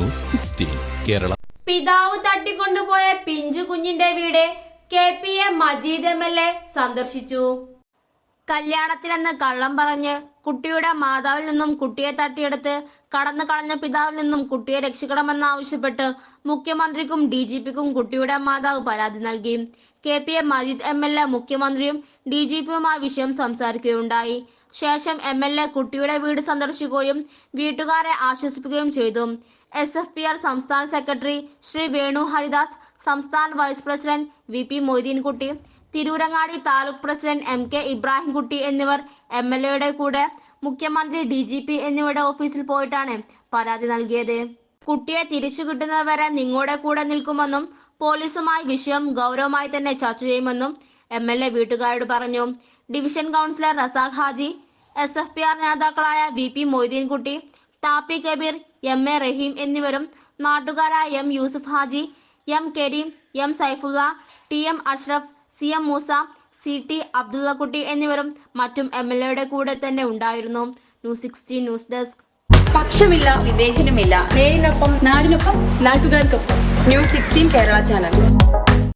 News Kerala. പിതാവ് തട്ടിക്കൊണ്ടുപോയ പിഞ്ചു കുഞ്ഞിന്റെ വീട് K P A Majeed M L A സന്ദർശിച്ചു. കല്യാണത്തിലെന്ന് കള്ളം പറഞ്ഞ് കുട്ടിയുടെ മാതാവിൽ നിന്നും കുട്ടിയെ തട്ടിയെടുത്ത് കടന്നു കളഞ്ഞ പിതാവിൽ നിന്നും കുട്ടിയെ രക്ഷിക്കണമെന്ന് ആവശ്യപ്പെട്ട് മുഖ്യമന്ത്രിക്കും ഡി ജി പിക്കും കുട്ടിയുടെ മാതാവ് പരാതി നൽകി. K P A Majeed M L A മുഖ്യമന്ത്രിയും ഡി ജി പിയുമായി വിഷയം സംസാരിക്കുകയുണ്ടായി. ശേഷം എം എൽ എ കുട്ടിയുടെ വീട് സന്ദർശിക്കുകയും വീട്ടുകാരെ ആശ്വസിപ്പിക്കുകയും ചെയ്തു. എസ് എഫ് പി ആർ സംസ്ഥാന സെക്രട്ടറി ശ്രീ വേണു ഹരിദാസ് സംസ്ഥാന vice president V P Moideenkutty Tirurangadi taluk president M K Ibrahimkutty എന്നിവർ എം എൽ എയുടെ കൂടെ മുഖ്യമന്ത്രി ഡി ജി പി എന്നിവരുടെ ഓഫീസിൽ പോയിട്ടാണ് പരാതി നൽകിയത്. കുട്ടിയെ തിരിച്ചു കിട്ടുന്നതുവരെ നിങ്ങളുടെ കൂടെ നിൽക്കുമെന്നും പോലീസുമായി വിഷയം ഗൗരവമായി തന്നെ ചർച്ച ചെയ്യുമെന്നും എം എൽ എ വീട്ടുകാരോട് പറഞ്ഞു. Division councillor Razak Haji S F P R നേതാക്കളായ V P Moideenkutty Thappi Kabeer M A Raheem എന്നിവരും നാട്ടുകാരായ M Yusuf Haji M Kareem M Saifulla T M Ashraf C M Moosa C T Abdullakutty എന്നിവരും മറ്റും M L എയുടെ കൂടെ തന്നെ ഉണ്ടായിരുന്നു. News sixteen news desk. പക്ഷമില്ല വിവേചനമില്ല. നേരിനൊപ്പം നാടിനൊപ്പം നാട്ടുകാർക്കൊപ്പം. News sixteen Kerala channel.